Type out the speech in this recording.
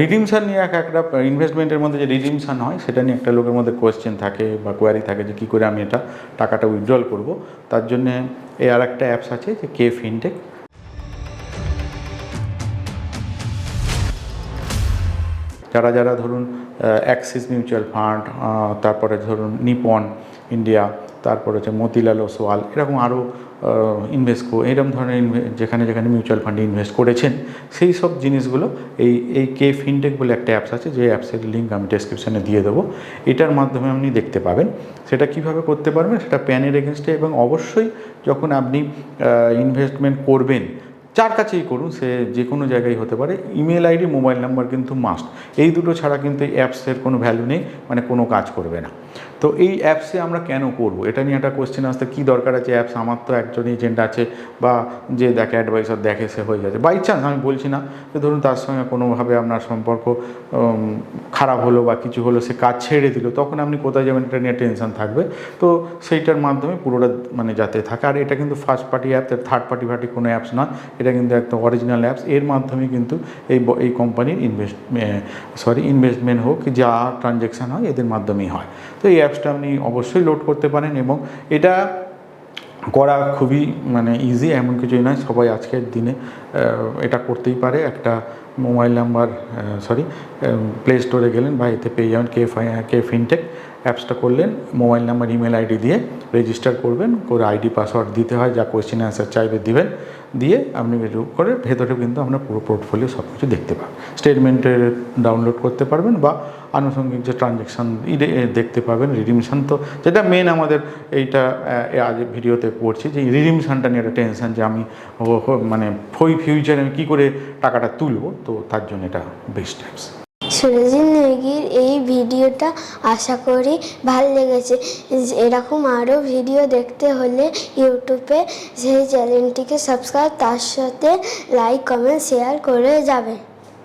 Redemption নিয়ে এক একটা ইনভেস্টমেন্টের মধ্যে যে রিডিমশন হয়, সেটা নিয়ে একটা লোকের মধ্যে কোয়েশ্চেন থাকে বা কোয়ারি থাকে যে কী করে আমি এটা টাকাটা উইথড্রল করব। তার জন্যে এই আর একটা অ্যাপস আছে যে কে ফিনটেক যারা যারা ধরুন অ্যাক্সিস মিউচুয়াল ফান্ড তারপরে ধরুন নিপন ইন্ডিয়া তারপরে হচ্ছে মতিলাল ওসওয়াল, এরকম আরও ইনভেস্ট এরকম ধরনের যেখানে যেখানে মিউচুয়াল ফান্ডে ইনভেস্ট করেছেন, সেই সব জিনিসগুলো, এই এই কে ফিনটেক বলে একটা অ্যাপস আছে, যে অ্যাপসের লিঙ্ক আমি ডেসক্রিপশানে দিয়ে দেবো। এটার মাধ্যমে আপনি দেখতে পাবেন, সেটা কীভাবে করতে পারবেন, সেটা প্যানের এগেনস্টে এবং অবশ্যই যখন আপনি ইনভেস্টমেন্ট করবেন, যার কাছেই করুন, সে যে কোনো জায়গায় হতে পারে ইমেল আইডি মোবাইল নাম্বার কিন্তু মাস্ট এই দুটো ছাড়া কিন্তু এই অ্যাপসের কোনো ভ্যালু নেই মানে কোনো কাজ করবে না। তো এই অ্যাপসে আমরা কেন করব? এটা নিয়ে একটা কোয়েশ্চেন আসতে, কী দরকার আছে অ্যাপস আমার তো একজন এজেন্ট আছে বা যে দেখে অ্যাডভাইসার দেখে সে হয়ে যাচ্ছে বাই চান্স আমি বলছি না যে ধরুন তার সঙ্গে কোনোভাবে আপনার সম্পর্ক খারাপ হলো বা কিছু হলো, সে কাজ ছেড়ে দিল, তখন আপনি কোথায় যাবেন? এটা নিয়ে টেনশন থাকবে। তো সেইটার মাধ্যমে পুরোটা মানে যাতে থাকে। আর এটা কিন্তু first party app third party party কোনো অ্যাপস না এটা কিন্তু একদম অরিজিনাল অ্যাপস এর মাধ্যমে কিন্তু এই এই কোম্পানির ইনভেস্ট সরি ইনভেস্টমেন্ট হোক, যা ট্রানজ্যাকশান হয়, এদের মাধ্যমেই হয়। তো এই অ্যাপসটা আপনি অবশ্যই লোড করতে পারেন এবং এটা করা খুবই মানে ইজি এমন কিছুই নয়। সবাই আজকের দিনে এটা করতেই পারে। একটা মোবাইল নাম্বার সরি প্লে স্টোরে গেলেন বা এতে পেয়ে যাবেন। কে কে ফিনটেক অ্যাপসটা করলেন মোবাইল নাম্বার ইমেল আইডি দিয়ে রেজিস্টার করবেন। করে আইডি পাসওয়ার্ড দিতে হয়, যা কোয়েশ্চেন অ্যান্সার চাইবে, দিবেন। দিয়ে আপনি করে ভেতরে কিন্তু আপনার পুরো পোর্টফোলিও সব কিছু দেখতে পাবেন। স্টেটমেন্টের ডাউনলোড করতে পারবেন বা আনুষঙ্গিক যে ট্রানজ্যাকশান দেখতে পাবেন রিডিমশান তো যেটা মেন আমাদের এইটা আজ ভিডিওতে পড়ছি যে রিডিমশানটা নিয়ে একটা টেনশন যে আমি মানে ফই ফিউচারে আমি কী করে টাকাটা তুলবো, তো তার জন্য এটা বেস্ট অ্যাপস সুরজিৎ নেগির এই ভিডিওটা আশা করি ভালো লেগেছে। এরকম আরও ভিডিও দেখতে হলে ইউটিউবে সেই চ্যানেলটিকে সাবস্ক্রাইব তার সাথে লাইক কমেন্ট শেয়ার করে যাবেন।